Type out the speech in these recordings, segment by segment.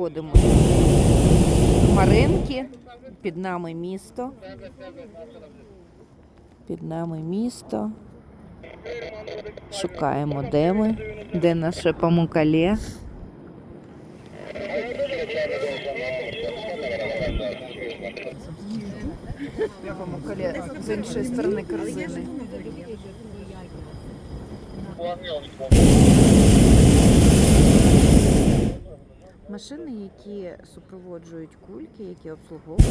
виходимо з Маринки. Під нами місто. Під нами місто. Шукаємо, де ми, де наше памукале. Памукале з іншої сторони корзини. Машини, які супроводжують кульки, які обслуговують.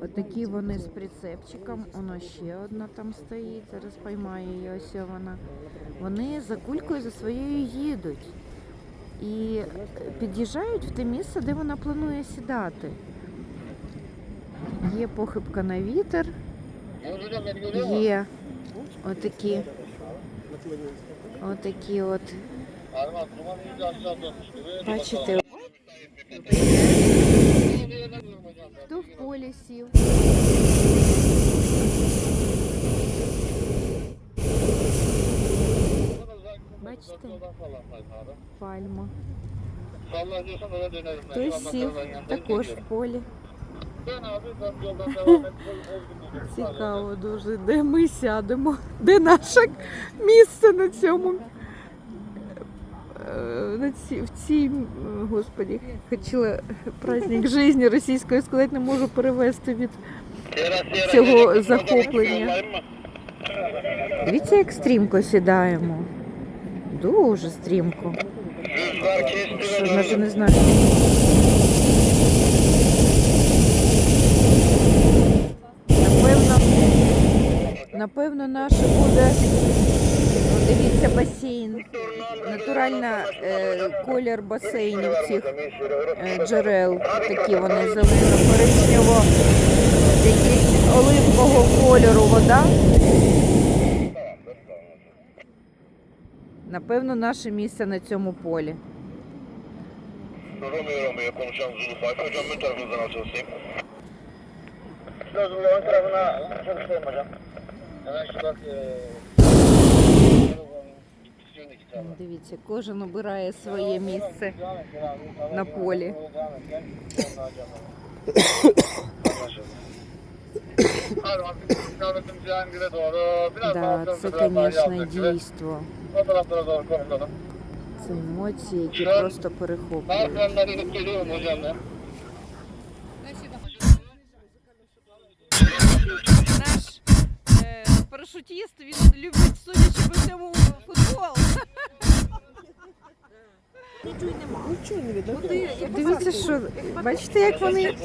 Отакі вони з прицепчиком. Воно ще одна там стоїть. Зараз поймаю її. Ось вона. Вони за кулькою за своєю їдуть. І під'їжджають в те місце, де вона планує сідати. Є похибка на вітер, є отакі, отакі от. Бачите, хто в полі сів. Бачите, пальма. Хтось сів також в полі. Цікаво дуже, де ми сядемо, де наше місце на цьому. е, На ці, в цій, господі, хотіла праздник життя російської сказати, не можу перевести від цього захоплення. Дивіться, як стрімко сідаємо. Дуже стрімко. Що, не знаю. Напевно, напевно, наше буде. Дивіться, басейн. Натуральна е, колір басейнів цих е, джерел. Такі вони зелено-коричнево, якісь оливкового кольору вода. Напевно, наше місце на цьому полі. Дивіться, кожен обирає своє місце на полі. Да, це, звісно, дійство. Це емоції, які просто перехоплюють. Парашутіст, він любить, судячи по всьому, футбол. Дивіться, що бачите, як вони,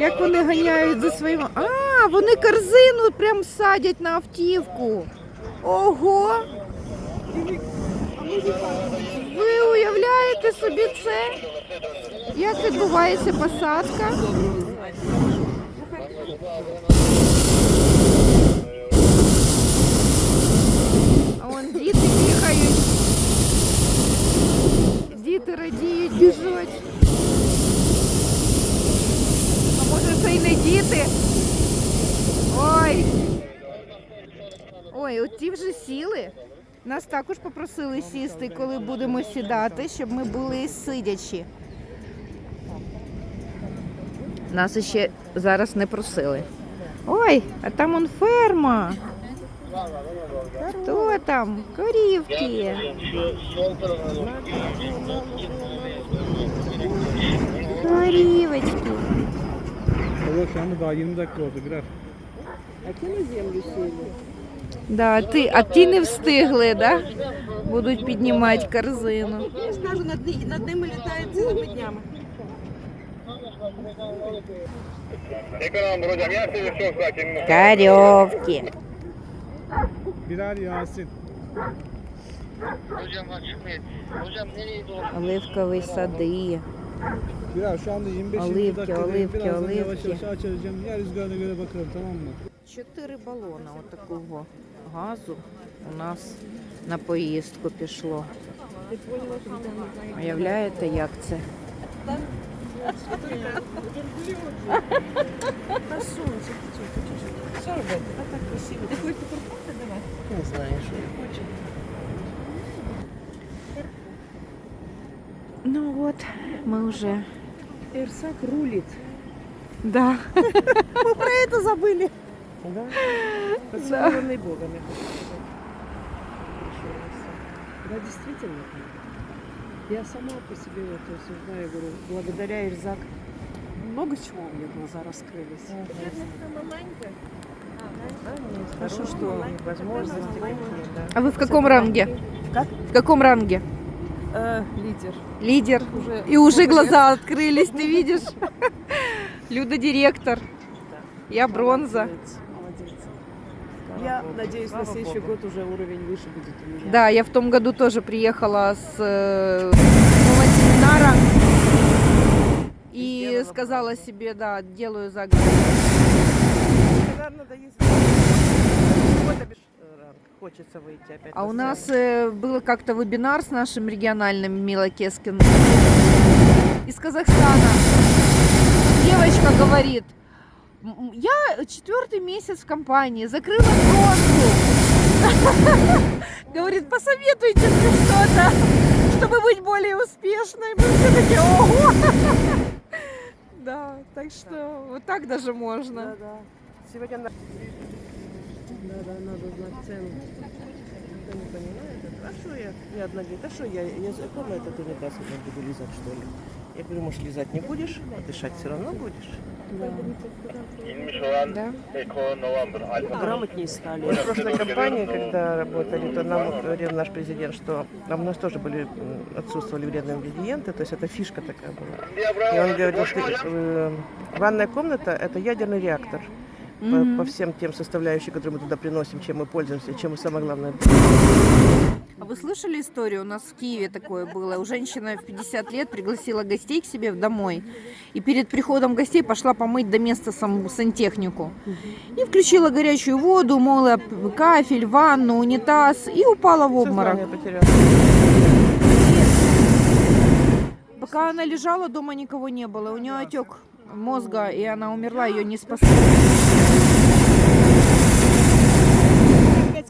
як вони ганяють за своїм. А, вони корзину прям садять на автівку. Ого! Ви уявляєте собі це? Як відбувається посадка? Вон діти бігають. Діти радіють, біжуть. А може це й не діти? Ой. Ой, от ті вже сіли. Нас також попросили сісти, коли будемо сідати, щоб ми були сидячі. Нас ще зараз не просили. Ой, а там он ферма. Хто там? Корівки. Корівочки. Daha 20 dakika oldu birer. Да, а ти, а ті не встигли, да? Будуть піднімати корзину. Я ж кажу, над, ни- над ними літають цілими днями. Ekran hocam yerseniz çok sakin. Корівки. Birer Yasin. Hocam açılmayın. Hocam nereye doğru? Оливкові сади. Birer şu anda 25 Оливки, dakika. оливки, Birazdan yavaş оливки. yavaş açılacağım. Yer rüzgarına göre bakalım tamam mı? Чотири балона отакого газу у нас на поїздку пішло. Уявляєте, як це? Що робити? А так красиво. Не знаю, що я. Ну вот, мы уже... Эрсак рулит. Да. Мы про это забыли. Да? Поцелованный да. Богом. Да, действительно. Я сама по себе вот осуждаю, говорю, благодаря Эрзак много чего у меня глаза раскрылись. Ага. Хорошо, что возможности какие, да. А вы в каком ранге? Как? В каком ранге? э, лидер. Лидер. Уже И уже глаза открылись, ты видишь? Люда директор. Я бронза. Молодец, молодец. Слава Я Богу. надеюсь, на Слава следующий Богу. год уже уровень выше будет у меня. Да, я в том году тоже приехала с э, семинара и сделала сказала себе, да, делаю заговор. Надо ездить. Хочется выйти опять. А у нас э, был как-то вебинар с нашим региональным Мила Кескин из Казахстана. Девочка говорит, «М, м, я четвертый месяц в компании, закрыла бронзу. Говорит, посоветуйте мне что-то, чтобы быть более успешной. Мы все такие, ого. Да, так что вот так даже можно. Да, да. Сегодня на... Да, да, надо знать цену. Никто не понимает. это. А что я? Я одна говорит, а что я языком этот унитаз уже буду лизать, что ли? Я говорю, может, лизать не будешь, а дышать все равно будешь. Да. November Alfa. Грамотнее стали. В прошлой компании, когда работали, то нам говорил наш президент, что а у нас тоже были отсутствовали вредные ингредиенты, то есть это фишка такая была. И он говорил, что э, ванная комната это ядерный реактор по, по всем тем составляющим, которые мы туда приносим, чем мы пользуемся, чем мы самое главное. А вы слышали историю? У нас в Киеве такое было. У женщины в 50 лет пригласила гостей к себе домой. И перед приходом гостей пошла помыть до места сам, сантехнику. И включила горячую воду, мыла кафель, ванну, унитаз и упала в обморок. Пока она лежала, дома никого не было. У нее отек мозга, и она умерла, ее не спасли.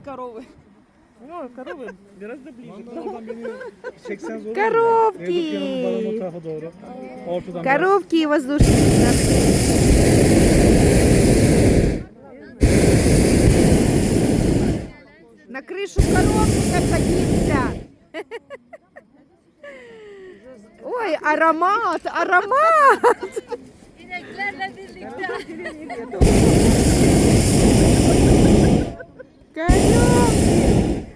коровы. Ну, а коровы гораздо ближе. Коробки, коробки и воздушные. На крышу коровников садимся. Ой, аромат, аромат! Коровки.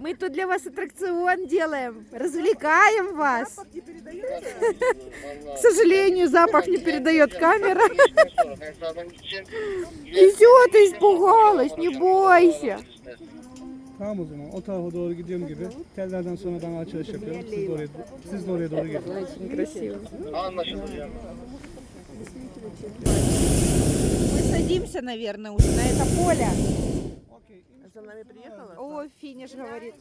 Мы тут для вас аттракцион делаем, развлекаем вас. К сожалению, запах не передает камера. Везет, испугалась, не бойся. Tamam o zaman o tarafa doğru gidiyorum gibi. Tellerden sonra ben açılış yapıyorum. Siz de oraya, siz de oraya doğru gelin. Anlaşıldı. Мы садимся, наверное, уже на это поле. За нами приехала? О, финиш говорит.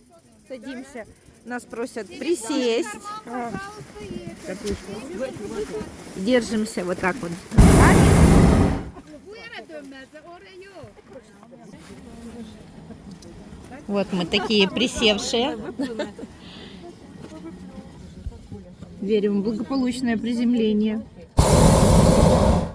Садимся. Нас просят присесть. Держимся вот так вот. Вот мы такие присевшие. Верим в благополучное приземление.